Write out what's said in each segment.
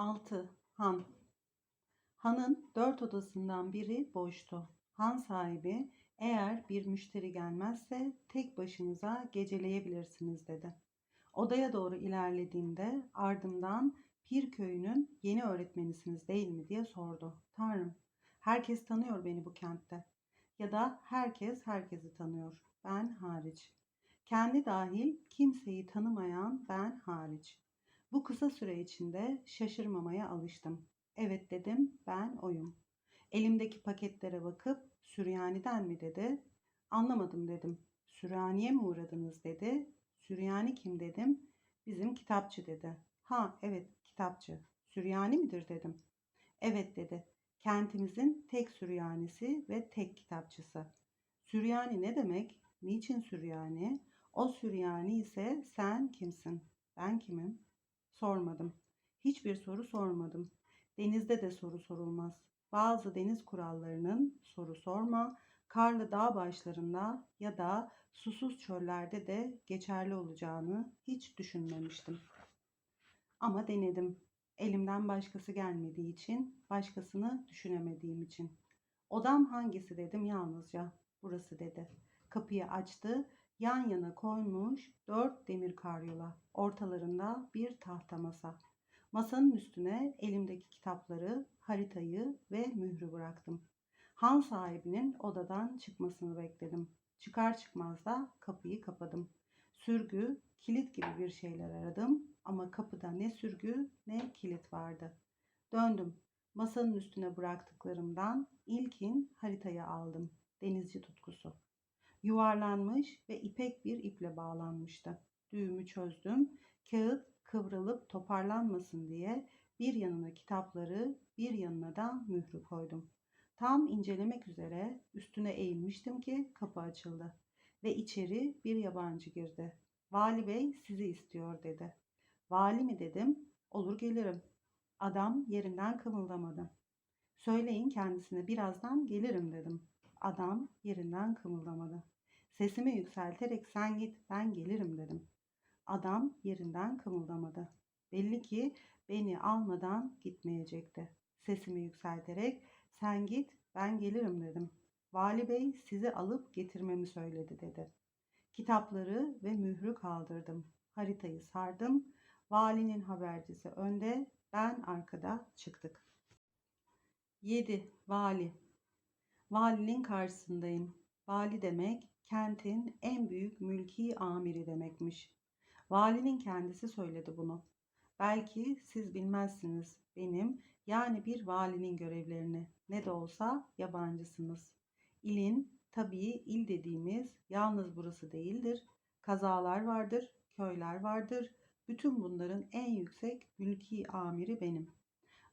6. Han Hanın dört odasından biri boştu. Han sahibi eğer bir müşteri gelmezse tek başınıza geceleyebilirsiniz dedi. Odaya doğru ilerlediğimde ardımdan Pir köyünün yeni öğretmenisiniz değil mi diye sordu. Tanrım, herkes tanıyor beni bu kentte. Ya da herkes herkesi tanıyor. Ben hariç. Kendi dahil kimseyi tanımayan ben hariç. Bu kısa süre içinde şaşırmamaya alıştım. Evet dedim, ben oyum. Elimdeki paketlere bakıp Süryani'den mi dedi. Anlamadım dedim. Süryani'ye mi uğradınız dedi. Süryani kim dedim. Bizim kitapçı dedi. Ha evet kitapçı. Süryani midir dedim. Evet dedi. Kentimizin tek Süryanisi ve tek kitapçısı. Süryani ne demek? Niçin Süryani? O Süryani ise sen kimsin? Ben kimim? Sormadım. Hiçbir soru sormadım. Denizde de soru sorulmaz. Bazı deniz kurallarının soru sorma, karlı dağ başlarında ya da susuz çöllerde de geçerli olacağını hiç düşünmemiştim. Ama denedim. Elimden başkası gelmediği için, başkasını düşünemediğim için. Odam hangisi dedim yalnızca. Burası dedi. Kapıyı açtı. Yan yana koymuş dört demir karyola. Ortalarında bir tahta masa. Masanın üstüne elimdeki kitapları, haritayı ve mührü bıraktım. Han sahibinin odadan çıkmasını bekledim. Çıkar çıkmaz da kapıyı kapadım. Sürgü, kilit gibi bir şeyler aradım ama kapıda ne sürgü ne kilit vardı. Döndüm. Masanın üstüne bıraktıklarımdan ilkin haritayı aldım. Denizci tutkusu. Yuvarlanmış ve ipek bir iple bağlanmıştı. Düğümü çözdüm. Kağıt kıvrılıp toparlanmasın diye bir yanına kitapları, bir yanına da mührü koydum. Tam incelemek üzere üstüne eğilmiştim ki kapı açıldı ve içeri bir yabancı girdi. Vali bey sizi istiyor dedi. Vali mi dedim. Olur gelirim. Adam yerinden kımıldamadı. Söyleyin kendisine birazdan gelirim dedim. Adam yerinden kımıldamadı. Sesimi yükselterek sen git ben gelirim dedim. Adam yerinden kımıldamadı. Belli ki beni almadan gitmeyecekti. Sesimi yükselterek sen git ben gelirim dedim. Vali bey sizi alıp getirmemi söyledi dedi. Kitapları ve mührü kaldırdım. Haritayı sardım. Valinin habercisi önde, ben arkada çıktık. 7. Vali Valinin karşısındayım. Vali demek kentin en büyük mülki amiri demekmiş. Valinin kendisi söyledi bunu. Belki siz bilmezsiniz benim yani bir valinin görevlerini. Ne de olsa yabancısınız. İlin tabii il dediğimiz yalnız burası değildir. Kazalar vardır, köyler vardır. Bütün bunların en yüksek mülki amiri benim.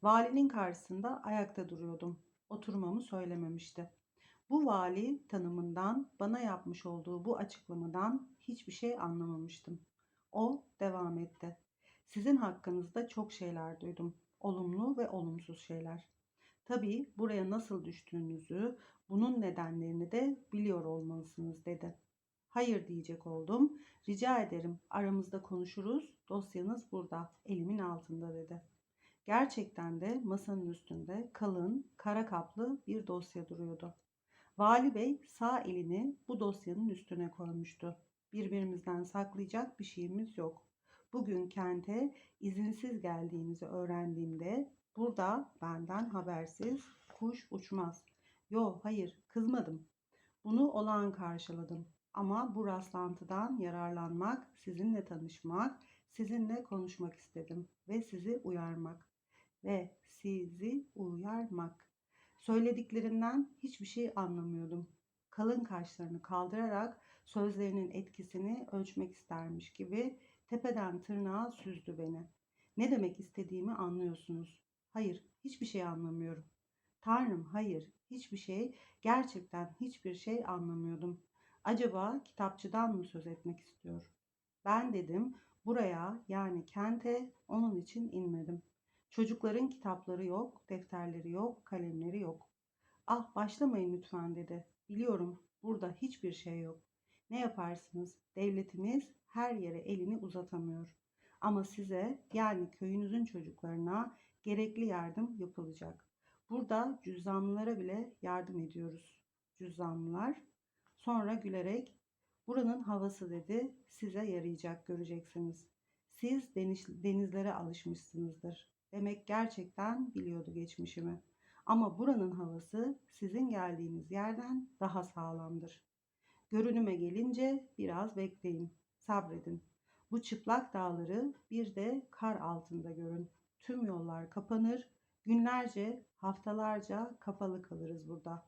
Valinin karşısında ayakta duruyordum. Oturmamı söylememişti. Bu vali tanımından bana yapmış olduğu bu açıklamadan hiçbir şey anlamamıştım. O devam etti. Sizin hakkınızda çok şeyler duydum. Olumlu ve olumsuz şeyler. Tabii buraya nasıl düştüğünüzü, bunun nedenlerini de biliyor olmalısınız dedi. Hayır diyecek oldum. Rica ederim aramızda konuşuruz. Dosyanız burada, elimin altında dedi. Gerçekten de masanın üstünde kalın, kara kaplı bir dosya duruyordu. Vali Bey sağ elini bu dosyanın üstüne koymuştu. Birbirimizden saklayacak bir şeyimiz yok. Bugün kente izinsiz geldiğinizi öğrendiğimde burada benden habersiz kuş uçmaz. Yo hayır kızmadım. Bunu olağan karşıladım. Ama bu rastlantıdan yararlanmak, sizinle tanışmak, sizinle konuşmak istedim ve sizi uyarmak ve sizi uyarmak. Söylediklerinden hiçbir şey anlamıyordum. Kalın kaşlarını kaldırarak sözlerinin etkisini ölçmek istermiş gibi tepeden tırnağa süzdü beni. Ne demek istediğimi anlıyorsunuz. Hayır, hiçbir şey anlamıyorum. Tanrım, hayır, hiçbir şey, gerçekten hiçbir şey anlamıyordum. Acaba kitapçıdan mı söz etmek istiyor? Ben dedim, buraya yani kente onun için inmedim. Çocukların kitapları yok, defterleri yok, kalemleri yok. Ah başlamayın lütfen dedi. Biliyorum burada hiçbir şey yok. Ne yaparsınız? Devletimiz her yere elini uzatamıyor. Ama size yani köyünüzün çocuklarına gerekli yardım yapılacak. Burada cüzdanlılara bile yardım ediyoruz. Cüzdanlılar sonra gülerek buranın havası dedi size yarayacak göreceksiniz. Siz deniz, denizlere alışmışsınızdır. Demek gerçekten biliyordu geçmişimi. Ama buranın havası sizin geldiğiniz yerden daha sağlamdır. Görünüme gelince biraz bekleyin, sabredin. Bu çıplak dağları bir de kar altında görün. Tüm yollar kapanır, günlerce, haftalarca kapalı kalırız burada.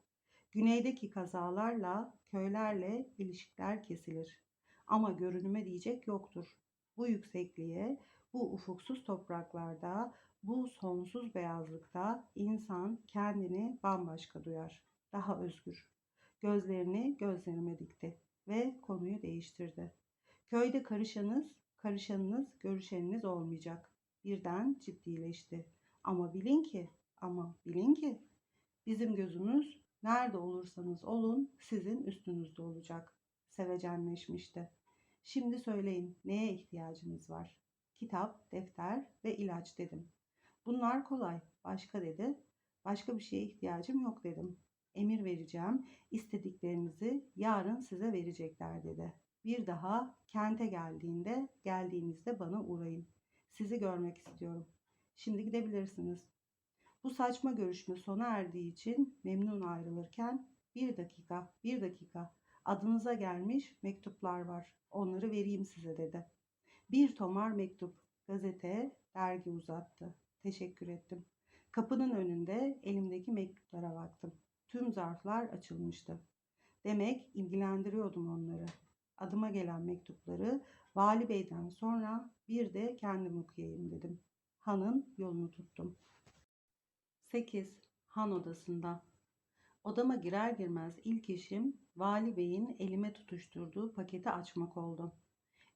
Güneydeki kazalarla, köylerle ilişkiler kesilir. Ama görünüme diyecek yoktur. Bu yüksekliğe, bu ufuksuz topraklarda, bu sonsuz beyazlıkta insan kendini bambaşka duyar. Daha özgür. Gözlerini gözlerime dikti ve konuyu değiştirdi. Köyde karışanız, karışanınız, görüşeniniz olmayacak. Birden ciddileşti. Ama bilin ki, ama bilin ki bizim gözümüz nerede olursanız olun sizin üstünüzde olacak. Sevecenleşmişti. Şimdi söyleyin neye ihtiyacınız var? Kitap, defter ve ilaç dedim. Bunlar kolay. Başka dedi. Başka bir şeye ihtiyacım yok dedim. Emir vereceğim. İstediklerinizi yarın size verecekler dedi. Bir daha kente geldiğinde, geldiğinizde bana uğrayın. Sizi görmek istiyorum. Şimdi gidebilirsiniz. Bu saçma görüşme sona erdiği için memnun ayrılırken bir dakika, bir dakika adınıza gelmiş mektuplar var. Onları vereyim size dedi. Bir tomar mektup, gazete, dergi uzattı. Teşekkür ettim. Kapının önünde elimdeki mektuplara baktım. Tüm zarflar açılmıştı. Demek ilgilendiriyordum onları. Adıma gelen mektupları Vali Bey'den sonra bir de kendim okuyayım dedim. Han'ın yolunu tuttum. 8. Han odasında. Odama girer girmez ilk işim Vali Bey'in elime tutuşturduğu paketi açmak oldu.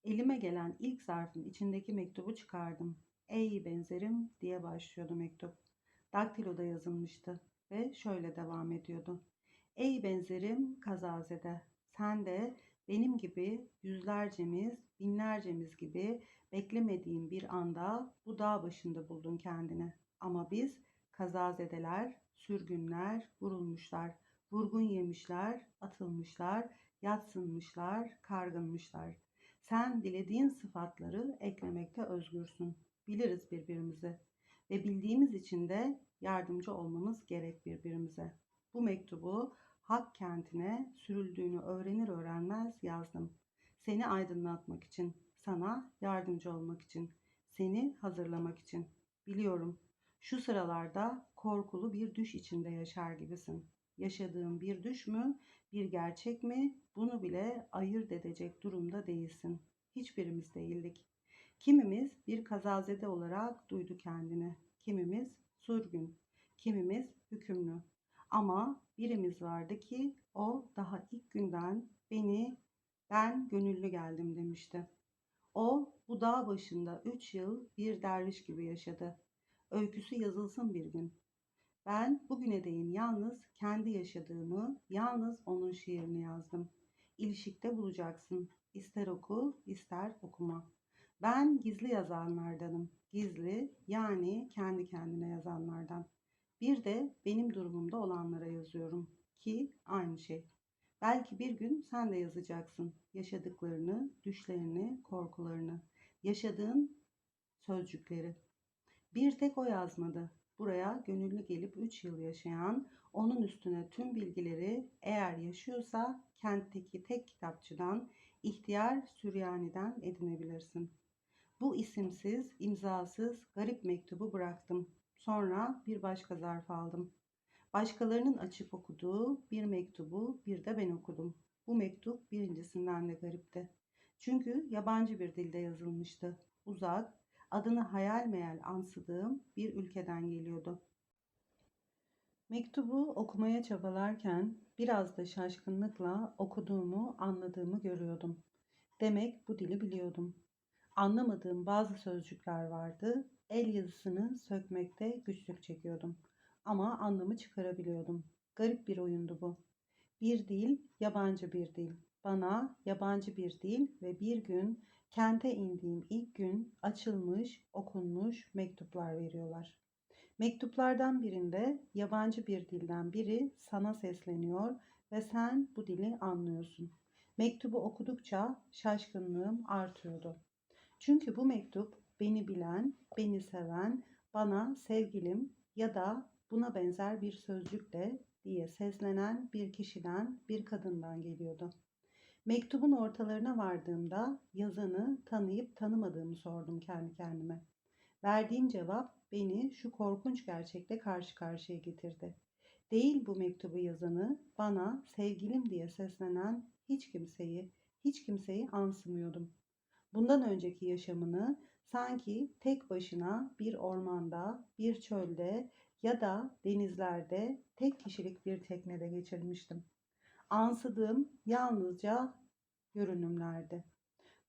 Elime gelen ilk zarfın içindeki mektubu çıkardım. Ey benzerim diye başlıyordu mektup. Daktiloda yazılmıştı ve şöyle devam ediyordu. Ey benzerim kazazede, sen de benim gibi yüzlercemiz, binlercemiz gibi beklemediğin bir anda bu dağ başında buldun kendini. Ama biz kazazedeler, sürgünler, vurulmuşlar, vurgun yemişler, atılmışlar, yatsınmışlar, kargınmışlar. Sen dilediğin sıfatları eklemekte özgürsün. Biliriz birbirimizi ve bildiğimiz için de yardımcı olmamız gerek birbirimize. Bu mektubu Hak kentine sürüldüğünü öğrenir öğrenmez yazdım. Seni aydınlatmak için, sana yardımcı olmak için, seni hazırlamak için. Biliyorum şu sıralarda korkulu bir düş içinde yaşar gibisin. Yaşadığın bir düş mü, bir gerçek mi bunu bile ayırt edecek durumda değilsin. Hiçbirimiz değildik. Kimimiz bir kazazede olarak duydu kendini. Kimimiz sürgün, kimimiz hükümlü. Ama birimiz vardı ki o daha ilk günden beni ben gönüllü geldim demişti. O bu dağ başında üç yıl bir derviş gibi yaşadı. Öyküsü yazılsın bir gün. Ben bugüne değin yalnız kendi yaşadığımı, yalnız onun şiirini yazdım. İlişikte bulacaksın. İster oku, ister okuma. Ben gizli yazanlardanım. Gizli yani kendi kendine yazanlardan. Bir de benim durumumda olanlara yazıyorum ki aynı şey. Belki bir gün sen de yazacaksın yaşadıklarını, düşlerini, korkularını, yaşadığın sözcükleri. Bir tek o yazmadı. Buraya gönüllü gelip 3 yıl yaşayan, onun üstüne tüm bilgileri eğer yaşıyorsa kentteki tek kitapçıdan, ihtiyar Süryani'den edinebilirsin. Bu isimsiz, imzasız, garip mektubu bıraktım. Sonra bir başka zarf aldım. Başkalarının açıp okuduğu bir mektubu bir de ben okudum. Bu mektup birincisinden de garipti. Çünkü yabancı bir dilde yazılmıştı. Uzak, adını hayal meyal ansıdığım bir ülkeden geliyordu. Mektubu okumaya çabalarken biraz da şaşkınlıkla okuduğumu, anladığımı görüyordum. Demek bu dili biliyordum. Anlamadığım bazı sözcükler vardı. El yazısını sökmekte güçlük çekiyordum. Ama anlamı çıkarabiliyordum. Garip bir oyundu bu. Bir dil, yabancı bir dil. Bana yabancı bir dil ve bir gün Kente indiğim ilk gün açılmış, okunmuş mektuplar veriyorlar. Mektuplardan birinde yabancı bir dilden biri sana sesleniyor ve sen bu dili anlıyorsun. Mektubu okudukça şaşkınlığım artıyordu. Çünkü bu mektup beni bilen, beni seven, bana sevgilim ya da buna benzer bir sözcükle diye seslenen bir kişiden, bir kadından geliyordu. Mektubun ortalarına vardığımda yazanı tanıyıp tanımadığımı sordum kendi kendime. Verdiğim cevap beni şu korkunç gerçekle karşı karşıya getirdi. Değil bu mektubu yazanı bana sevgilim diye seslenen hiç kimseyi, hiç kimseyi ansımıyordum. Bundan önceki yaşamını sanki tek başına bir ormanda, bir çölde ya da denizlerde tek kişilik bir teknede geçirmiştim. Ansıdığım yalnızca görünümlerdi.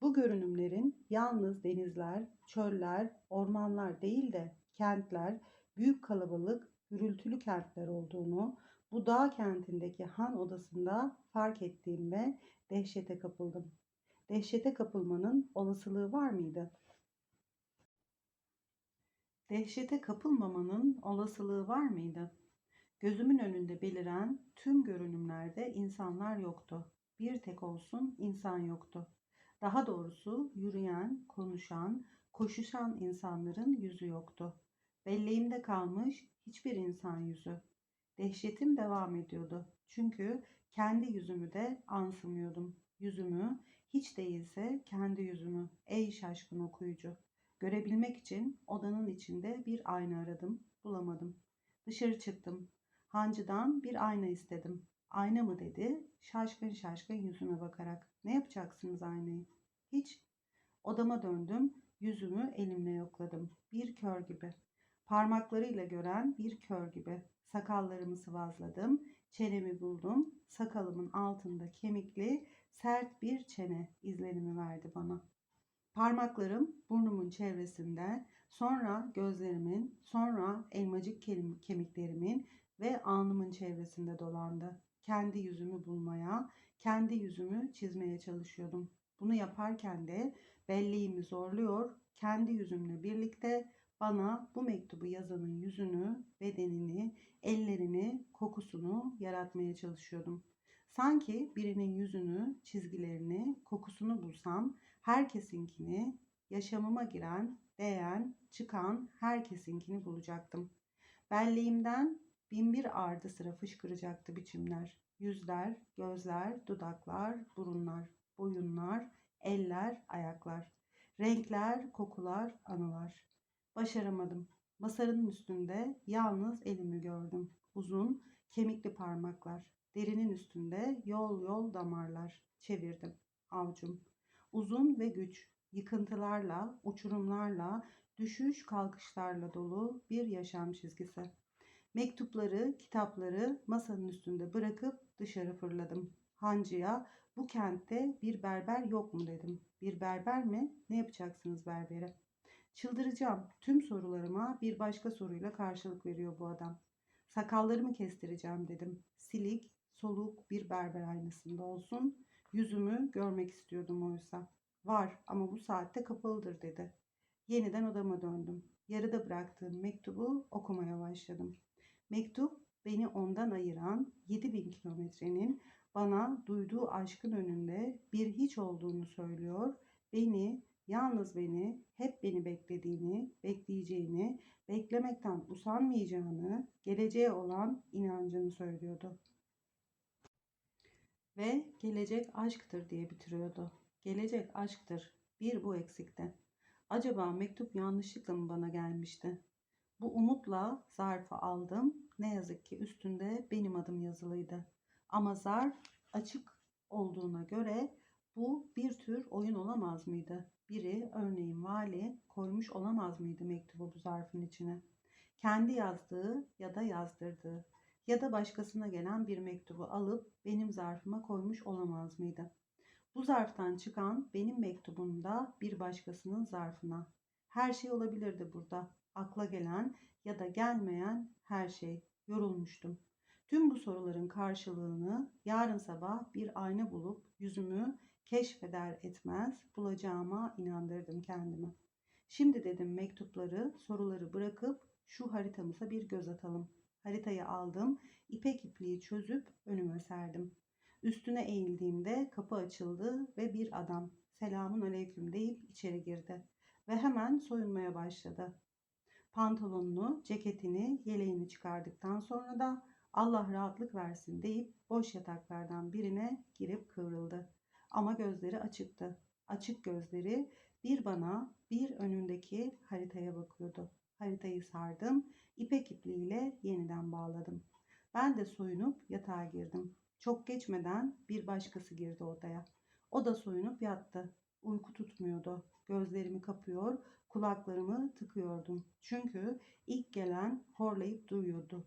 Bu görünümlerin yalnız denizler, çöller, ormanlar değil de kentler, büyük kalabalık, gürültülü kentler olduğunu bu dağ kentindeki han odasında fark ettiğimde dehşete kapıldım. Dehşete kapılmanın olasılığı var mıydı? Dehşete kapılmamanın olasılığı var mıydı? Gözümün önünde beliren tüm görünümlerde insanlar yoktu. Bir tek olsun insan yoktu. Daha doğrusu yürüyen, konuşan, koşuşan insanların yüzü yoktu. Belleğimde kalmış hiçbir insan yüzü. Dehşetim devam ediyordu. Çünkü kendi yüzümü de ansımıyordum. Yüzümü, hiç değilse kendi yüzümü. Ey şaşkın okuyucu. Görebilmek için odanın içinde bir ayna aradım. Bulamadım. Dışarı çıktım. Hancıdan bir ayna istedim. Ayna mı dedi, şaşkın şaşkın yüzüme bakarak. Ne yapacaksınız aynayı? Hiç. Odama döndüm, yüzümü elimle yokladım. Bir kör gibi. Parmaklarıyla gören bir kör gibi. Sakallarımı sıvazladım, çenemi buldum. Sakalımın altında kemikli, sert bir çene izlenimi verdi bana. Parmaklarım burnumun çevresinde, sonra gözlerimin, sonra elmacık kemiklerimin ve alnımın çevresinde dolandı. Kendi yüzümü bulmaya, kendi yüzümü çizmeye çalışıyordum. Bunu yaparken de belleğimi zorluyor, kendi yüzümle birlikte bana bu mektubu yazanın yüzünü, bedenini, ellerini, kokusunu yaratmaya çalışıyordum. Sanki birinin yüzünü, çizgilerini, kokusunu bulsam herkesinkini, yaşamıma giren, değen, çıkan herkesinkini bulacaktım. Belleğimden binbir ardı sıra fışkıracaktı biçimler. Yüzler, gözler, dudaklar, burunlar, boyunlar, eller, ayaklar. Renkler, kokular, anılar. Başaramadım. Masanın üstünde yalnız elimi gördüm. Uzun, kemikli parmaklar. Derinin üstünde yol yol damarlar. Çevirdim. Avcum. Uzun ve güç. Yıkıntılarla, uçurumlarla, düşüş kalkışlarla dolu bir yaşam çizgisi. Mektupları, kitapları masanın üstünde bırakıp dışarı fırladım. Hancıya bu kentte bir berber yok mu dedim. Bir berber mi? Ne yapacaksınız berbere? Çıldıracağım. Tüm sorularıma bir başka soruyla karşılık veriyor bu adam. Sakallarımı kestireceğim dedim. Silik, soluk bir berber aynasında olsun. Yüzümü görmek istiyordum oysa. Var ama bu saatte kapalıdır dedi. Yeniden odama döndüm. Yarıda bıraktığım mektubu okumaya başladım. Mektup beni ondan ayıran 7000 kilometrenin bana duyduğu aşkın önünde bir hiç olduğunu söylüyor. Beni, yalnız beni, hep beni beklediğini, bekleyeceğini, beklemekten usanmayacağını, geleceğe olan inancını söylüyordu. Ve gelecek aşktır diye bitiriyordu. Gelecek aşktır. Bir bu eksikti. Acaba mektup yanlışlıkla mı bana gelmişti? Bu umutla zarfı aldım. Ne yazık ki üstünde benim adım yazılıydı. Ama zarf açık olduğuna göre bu bir tür oyun olamaz mıydı? Biri örneğin vali koymuş olamaz mıydı mektubu bu zarfın içine? Kendi yazdığı ya da yazdırdığı ya da başkasına gelen bir mektubu alıp benim zarfıma koymuş olamaz mıydı? Bu zarftan çıkan benim mektubumda bir başkasının zarfına. Her şey olabilirdi burada. Akla gelen ya da gelmeyen her şey. Yorulmuştum. Tüm bu soruların karşılığını yarın sabah bir ayna bulup yüzümü Keşfeder etmez bulacağıma inandırdım kendimi. Şimdi dedim mektupları, soruları bırakıp şu haritamıza bir göz atalım. Haritayı aldım, ipek ipliği çözüp önüme serdim. Üstüne eğildiğimde kapı açıldı ve bir adam selamun aleyküm deyip içeri girdi ve hemen soyunmaya başladı. Pantolonunu, ceketini, yeleğini çıkardıktan sonra da Allah rahatlık versin deyip boş yataklardan birine girip kıvrıldı. Ama gözleri açıktı. Açık gözleri bir bana bir önündeki haritaya bakıyordu. Haritayı sardım, ipek ipliğiyle yeniden bağladım. Ben de soyunup yatağa girdim. Çok geçmeden bir başkası girdi odaya. O da soyunup yattı. Uyku tutmuyordu. Gözlerimi kapıyor, kulaklarımı tıkıyordum. Çünkü ilk gelen horlayıp duruyordu.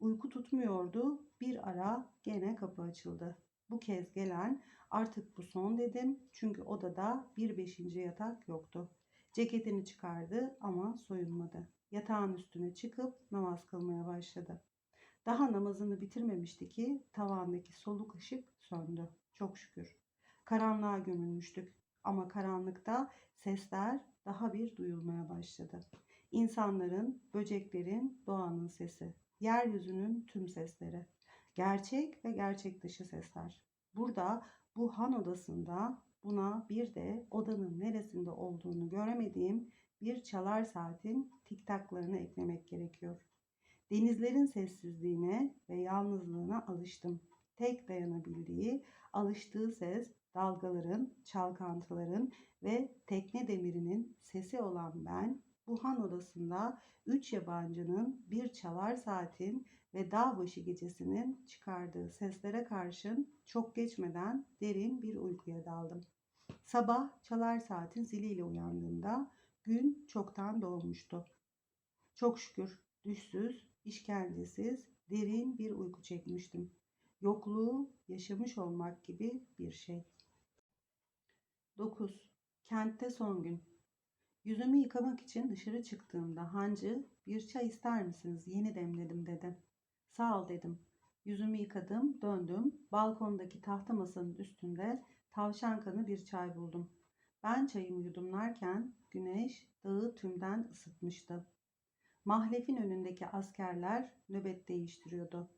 Uyku tutmuyordu. Bir ara gene kapı açıldı. Bu kez gelen artık bu son dedim. Çünkü odada bir beşinci yatak yoktu. Ceketini çıkardı ama soyunmadı. Yatağın üstüne çıkıp namaz kılmaya başladı. Daha namazını bitirmemişti ki tavandaki soluk ışık söndü. Çok şükür. Karanlığa gömülmüştük ama karanlıkta sesler daha bir duyulmaya başladı. İnsanların, böceklerin, doğanın sesi, yeryüzünün tüm sesleri, gerçek ve gerçek dışı sesler. Burada bu han odasında buna bir de odanın neresinde olduğunu göremediğim bir çalar saatin tiktaklarını eklemek gerekiyor. Denizlerin sessizliğine ve yalnızlığına alıştım. Tek dayanabildiği, alıştığı ses dalgaların, çalkantıların ve tekne demirinin sesi olan ben bu han odasında üç yabancının bir çalar saatin ve dağ başı gecesinin çıkardığı seslere karşın çok geçmeden derin bir uykuya daldım. Sabah çalar saatin ziliyle uyandığımda gün çoktan doğmuştu. Çok şükür düşsüz, işkencesiz, derin bir uyku çekmiştim. Yokluğu yaşamış olmak gibi bir şey. 9. Kentte son gün. Yüzümü yıkamak için dışarı çıktığımda hancı bir çay ister misiniz yeni demledim dedi. Sağ ol dedim. Yüzümü yıkadım, döndüm. Balkondaki tahta masanın üstünde tavşan kanı bir çay buldum. Ben çayımı yudumlarken güneş dağı tümden ısıtmıştı. Mahlefin önündeki askerler nöbet değiştiriyordu.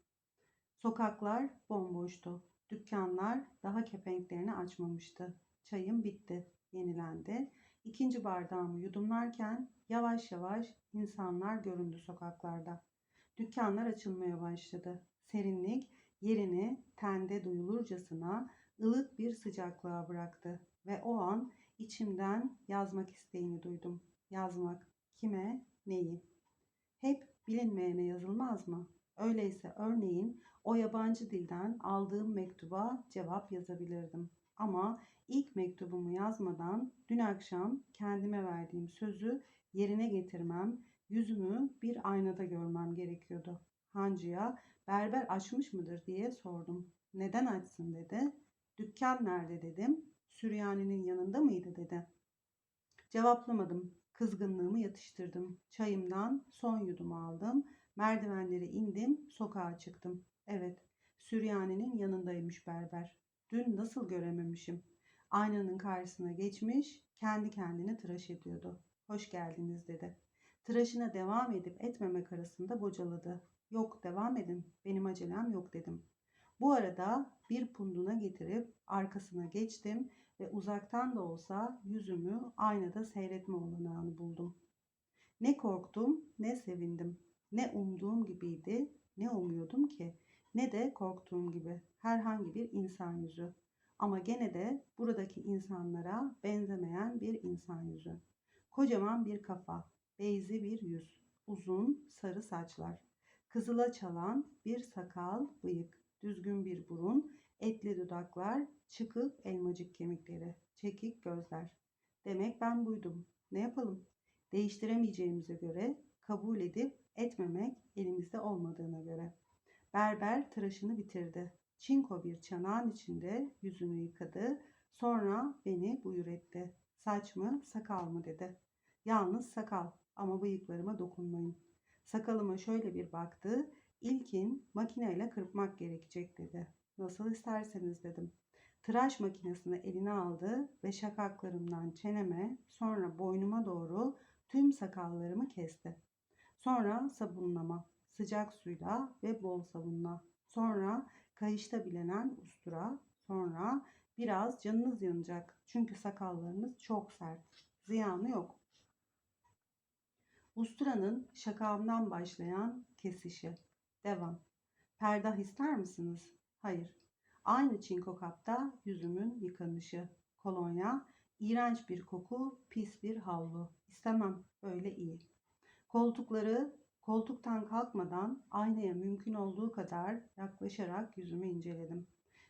Sokaklar bomboştu. Dükkanlar daha kepenklerini açmamıştı. Çayım bitti, yenilendi. İkinci bardağımı yudumlarken yavaş yavaş insanlar göründü sokaklarda. Dükkanlar açılmaya başladı. Serinlik yerini tende duyulurcasına ılık bir sıcaklığa bıraktı ve o an içimden yazmak isteğini duydum. Yazmak kime, neyi? Hep bilinmeyene yazılmaz mı? Öyleyse örneğin o yabancı dilden aldığım mektuba cevap yazabilirdim. Ama ilk mektubumu yazmadan dün akşam kendime verdiğim sözü yerine getirmem, yüzümü bir aynada görmem gerekiyordu. Hancıya berber açmış mıdır diye sordum. Neden açsın dedi. Dükkan nerede dedim. Süryani'nin yanında mıydı dedi. Cevaplamadım. Kızgınlığımı yatıştırdım. Çayımdan son yudumu aldım. Merdivenleri indim, sokağa çıktım. Evet, Süryani'nin yanındaymış berber. Dün nasıl görememişim? Aynanın karşısına geçmiş, kendi kendine tıraş ediyordu. Hoş geldiniz dedi. Tıraşına devam edip etmemek arasında bocaladı. Yok devam edin, benim acelem yok dedim. Bu arada bir punduna getirip arkasına geçtim ve uzaktan da olsa yüzümü aynada seyretme olanağını buldum. Ne korktum ne sevindim. Ne umduğum gibiydi ne umuyordum ki ne de korktuğum gibi herhangi bir insan yüzü. Ama gene de buradaki insanlara benzemeyen bir insan yüzü. Kocaman bir kafa, beyzi bir yüz, uzun sarı saçlar, kızıla çalan bir sakal, bıyık, düzgün bir burun, etli dudaklar, çıkık elmacık kemikleri, çekik gözler. Demek ben buydum. Ne yapalım? Değiştiremeyeceğimize göre kabul edip etmemek elimizde olmadığına göre. Berber tıraşını bitirdi. Çinko bir çanağın içinde yüzünü yıkadı. Sonra beni buyur etti. Saç mı, sakal mı dedi. Yalnız sakal ama bıyıklarıma dokunmayın. Sakalıma şöyle bir baktı. İlkin makineyle kırpmak gerekecek dedi. Nasıl isterseniz dedim. Tıraş makinesini eline aldı ve şakaklarımdan çeneme, sonra boynuma doğru tüm sakallarımı kesti. Sonra sabunlama, sıcak suyla ve bol sabunla. Sonra kayışta bilenen ustura, sonra biraz canınız yanacak çünkü sakallarınız çok sert. Ziyanı yok. Usturanın şakağımdan başlayan kesişi. Devam. Perdah ister misiniz? Hayır. Aynı çinko kapta yüzümün yıkanışı. Kolonya, iğrenç bir koku, pis bir havlu. İstemem, böyle iyi. Koltukları koltuktan kalkmadan aynaya mümkün olduğu kadar yaklaşarak yüzümü inceledim.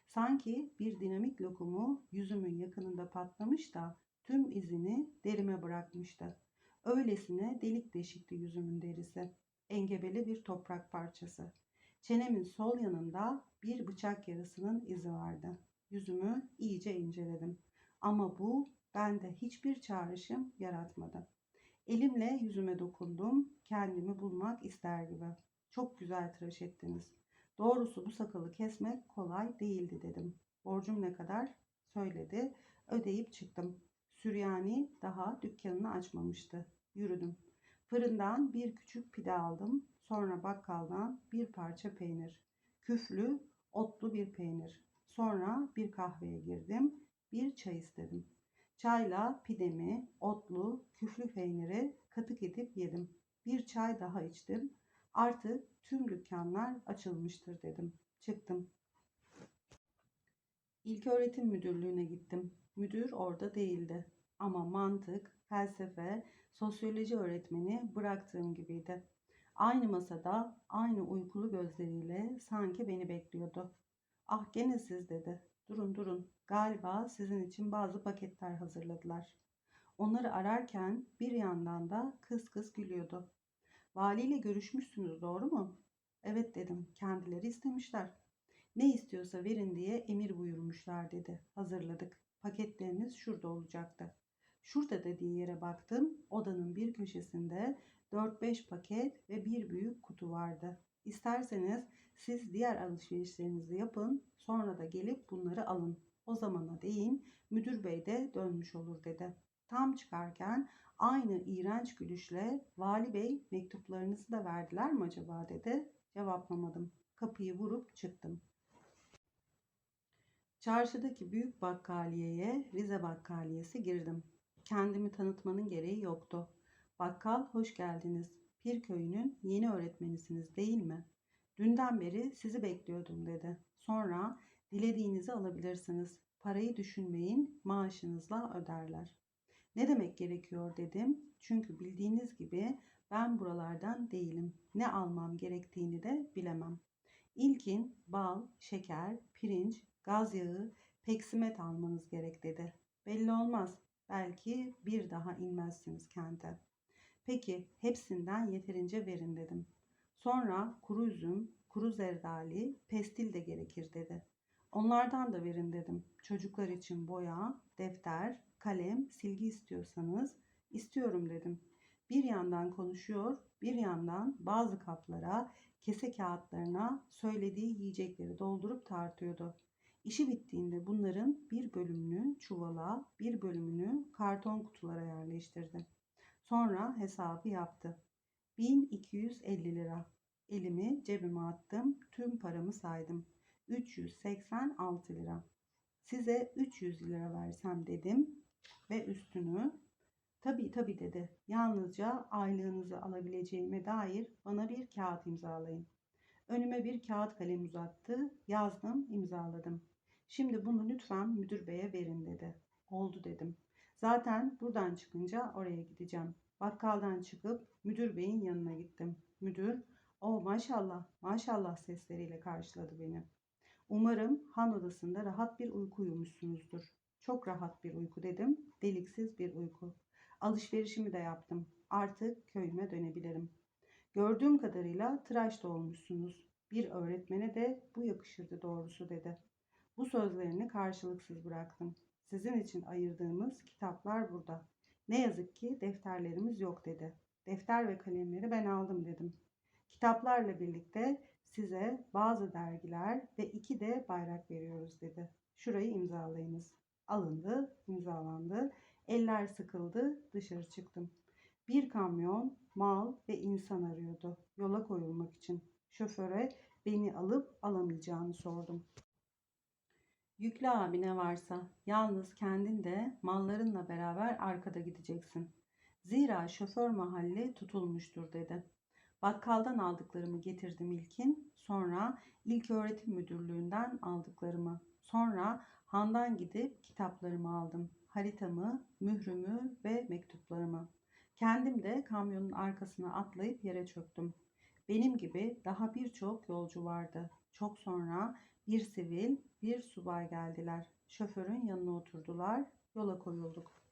Sanki bir dinamit lokumu yüzümün yakınında patlamış da tüm izini derime bırakmıştı. Öylesine delik deşikti yüzümün derisi. Engebeli bir toprak parçası. Çenemin sol yanında bir bıçak yarısının izi vardı. Yüzümü iyice inceledim. Ama bu bende hiçbir çağrışım yaratmadı. Elimle yüzüme dokundum, kendimi bulmak ister gibi. Çok güzel tıraş ettiniz. Doğrusu bu sakalı kesmek kolay değildi dedim. Borcum ne kadar? Söyledi. Ödeyip çıktım. Süryani daha dükkanını açmamıştı. Yürüdüm. Fırından bir küçük pide aldım. Sonra bakkaldan bir parça peynir. Küflü, otlu bir peynir. Sonra bir kahveye girdim. Bir çay istedim. Çayla pidemi, otlu, küflü peyniri katık edip yedim. Bir çay daha içtim. Artık tüm dükkanlar açılmıştır dedim. Çıktım. İlköğretim müdürlüğüne gittim. Müdür orada değildi. Ama mantık, felsefe, sosyoloji öğretmeni bıraktığım gibiydi. Aynı masada, aynı uykulu gözleriyle sanki beni bekliyordu. Ah gene siz dedi. Durun durun. Galiba sizin için bazı paketler hazırladılar. Onları ararken bir yandan da kıs kıs gülüyordu. Valiyle görüşmüşsünüz doğru mu? Evet dedim. Kendileri istemişler. Ne istiyorsa verin diye emir buyurmuşlar dedi. Hazırladık. Paketleriniz şurada olacaktı. Şurada dediği yere baktım. Odanın bir köşesinde 4-5 paket ve bir büyük kutu vardı. İsterseniz siz diğer alışverişlerinizi yapın, sonra da gelip bunları alın. O zamana değin müdür bey de dönmüş olur dedi. Tam çıkarken aynı iğrenç gülüşle vali bey mektuplarınızı da verdiler mi acaba dedi. Cevaplamadım. Kapıyı vurup çıktım. Çarşıdaki büyük bakkaliyeye Rize Bakkaliyesi girdim. Kendimi tanıtmanın gereği yoktu. Bakkal hoş geldiniz. Pir köyünün yeni öğretmenisiniz değil mi? Dünden beri sizi bekliyordum dedi. Sonra dilediğinizi alabilirsiniz. Parayı düşünmeyin, maaşınızla öderler. Ne demek gerekiyor dedim. Çünkü bildiğiniz gibi ben buralardan değilim. Ne almam gerektiğini de bilemem. İlkin bal, şeker, pirinç, gaz yağı, peksimet almanız gerek dedi. Belli olmaz. Belki bir daha inmezsiniz kente. Peki hepsinden yeterince verin dedim. Sonra kuru üzüm, kuru zerdali, pestil de gerekir dedi. Onlardan da verin dedim. Çocuklar için boya, defter, kalem, silgi istiyorsanız istiyorum dedim. Bir yandan konuşuyor, bir yandan bazı kaplara, kese kağıtlarına söylediği yiyecekleri doldurup tartıyordu. İşi bittiğinde bunların bir bölümünü çuvala, bir bölümünü karton kutulara yerleştirdi. Sonra hesabı yaptı. 1250 lira. Elimi cebime attım, tüm paramı saydım. 386 lira. Size 300 lira versem dedim ve üstünü tabii tabii dedi. Yalnızca aylığınızı alabileceğime dair bana bir kağıt imzalayın. Önüme bir kağıt kalem uzattı. Yazdım, imzaladım. Şimdi bunu lütfen müdür beye verin dedi. Oldu dedim. Zaten buradan çıkınca oraya gideceğim. Bakkaldan çıkıp müdür beyin yanına gittim. Müdür, o maşallah, maşallah sesleriyle karşıladı beni. Umarım han odasında rahat bir uyku uyumuşsunuzdur. Çok rahat bir uyku dedim, deliksiz bir uyku. Alışverişimi de yaptım. Artık köyüme dönebilirim. Gördüğüm kadarıyla tıraş da olmuşsunuz. Bir öğretmene de bu yakışırdı doğrusu dedi. Bu sözlerini karşılıksız bıraktım. Sizin için ayırdığımız kitaplar burada. Ne yazık ki defterlerimiz yok dedi. Defter ve kalemleri ben aldım dedim. Kitaplarla birlikte size bazı dergiler ve iki de bayrak veriyoruz dedi. Şurayı imzalayınız. Alındı, imzalandı. Eller sıkıldı, dışarı çıktım. Bir kamyon mal ve insan arıyordu yola koyulmak için. Şoföre beni alıp alamayacağını sordum. Yüklü abi ne varsa yalnız kendin de mallarınla beraber arkada gideceksin. Zira şoför mahalli tutulmuştur dedi. Bakkaldan aldıklarımı getirdim ilkin, sonra ilk öğretim müdürlüğünden aldıklarımı, sonra handan gidip kitaplarımı aldım, haritamı, mührümü ve mektuplarımı. Kendim de kamyonun arkasına atlayıp yere çöktüm. Benim gibi daha birçok yolcu vardı. Çok sonra bir sivil, bir subay geldiler. Şoförün yanına oturdular. Yola koyulduk.